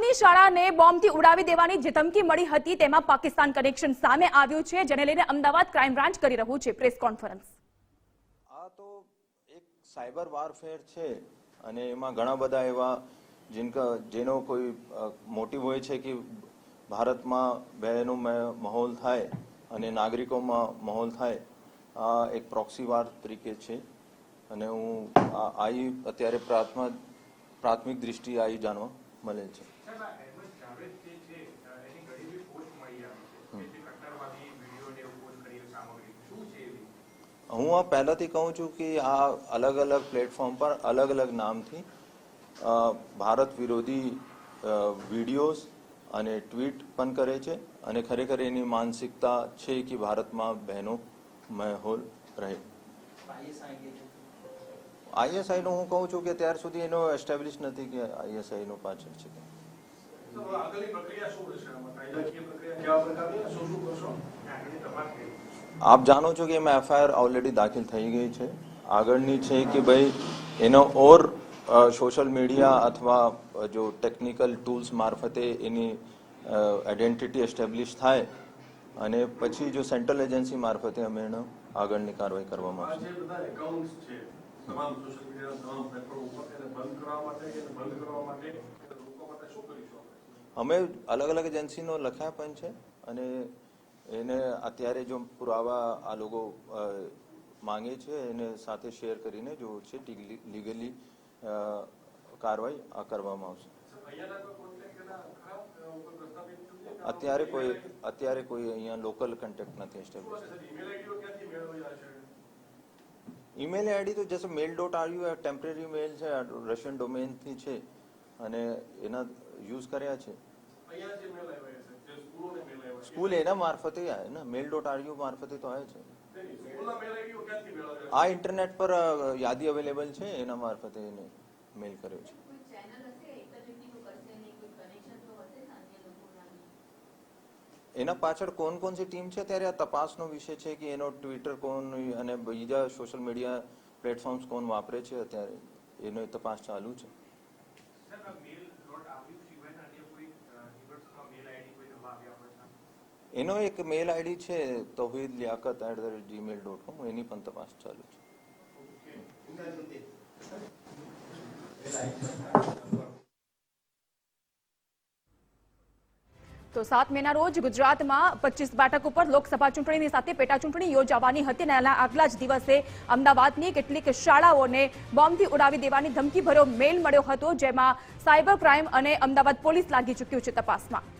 અમદાવાદની શાળાને બોમ્બથી ઉડાવી દેવાની જે ધમકી મળી હતી તેમાં પાકિસ્તાન કનેક્શન સામે આવ્યું છે, જેને લઈને અમદાવાદ ક્રાઇમ બ્રાન્ચ કરી રહ્યું છે પ્રેસ કોન્ફરન્સ. આ તો એક સાયબર વારફેર છે અને એમાં ઘણા બધા એવા જિનકા, જેનો કોઈ મોટિવ હોય છે કે ભારતમાં બહેનો માહોલ થાય અને નાગરિકોમાં માહોલ થાય, આ એક પ્રોક્સી વાર તરીકે છે. અને હું આવી અત્યારે પ્રાથમિક દ્રષ્ટિએ આવી જાણવા મળી આવી છે. હું આ પહેલાથી કહું છું કે આ અલગ અલગ પ્લેટફોર્મ પર અલગ અલગ નામથી ભારત વિરોધી વિડીયોઝ અને ટ્વીટ પણ કરે છે અને ખરેખર એની માનસિકતા છે કે ભારતમાં બહેનો માહોલ રહે. આઈએસઆઈ નું હું કહું છું કે ત્યાર સુધી એનો એસ્ટેબ્લિશ નથી કે આઈએસઆઈ નું પાછળ છે. આપ જાણો છો કે એમાં એફઆઈઆર ઓલરેડી દાખલ થઈ ગઈ છે. આગળની છે કે ભાઈ એનો ઓર સોશિયલ મીડિયા અથવા જો ટેકનિકલ ટૂલ્સ મારફતે એની આઈડેન્ટિટી એસ્ટેબ્લિશ થાય અને પછી જો સેન્ટ્રલ એજન્સી મારફતે અમે એનો આગળની કાર્યવાહી કરવામાં આવશે. તમામ સોશિયલ મીડિયાના તમામ પ્લેટફોર્મ ઉપર એને બંધ કરવા માટે એને બંધ કરવા માટે રોકવા માટે શું કરીશું અમે અલગ અલગ એજન્સીનો લખ્યા પણ છે અને એને અત્યારે જો પુરાવા આ લોકો માંગે છે એને સાથે શેર કરીને જો છે લીગલી કાર્યવાહી કરવામાં આવશે. અત્યારે કોઈ અત્યારે કોઈ અહીંયા લોકલ કન્ટેક્ટ નથી એસ્ટેબ્લિશ ઈમેલ આઈડી તો જશે mail dot R U temporary mail છે રશિયન ડોમેનથી છે અને એના યુઝ કર્યા છે. અહીંયા જે મેલ આવ્યા છે જે સ્કૂલોને મેલ આવ્યા છે. સ્કૂલ એના મારફતે આવે ને મેલ ડોટ આર યુ મારફતે તો આવે છે. આ ઇન્ટરનેટ પર યાદી અવેલેબલ છે એના મારફતે એને મેલ કર્યો છે કોઈ ચેનલ હશે એક જ વ્યક્તિનું કરશે નહીં કોઈ કનેક્શન તો હશે ને અન્ય લોકોના એના પાછળ કોણ કોણ સી ટીમ છે? ત્યારે આ તપાસનો વિષય છે કે એનો ટ્વિટર કોણ અને બીજા સોશિયલ મીડિયા પ્લેટફોર્મ્સ કોણ વાપરે છે અત્યારે? એનો તપાસ ચાલુ છે? એનો એક મેલ આઈડી છે Tauheed Liyakat at the rate Gmail dot com એની પણ તપાસ ચાલુ છે. તો સાત મેના રોજ ગુજરાતમાં પચીસ બેઠક ઉપર લોકસભા ચૂંટણીની સાથે પેટા ચૂંટણી યોજાવાની હતી અને આગલા જ દિવસે અમદાવાદની કેટલીક શાળાઓને બોમ્બથી ઉડાવી દેવાની ધમકી ભર્યો મેલ મળ્યો હતો, જેમાં સાયબર ક્રાઇમ અને અમદાવાદ પોલીસ લાગી ચૂક્યું છે તપાસમાં.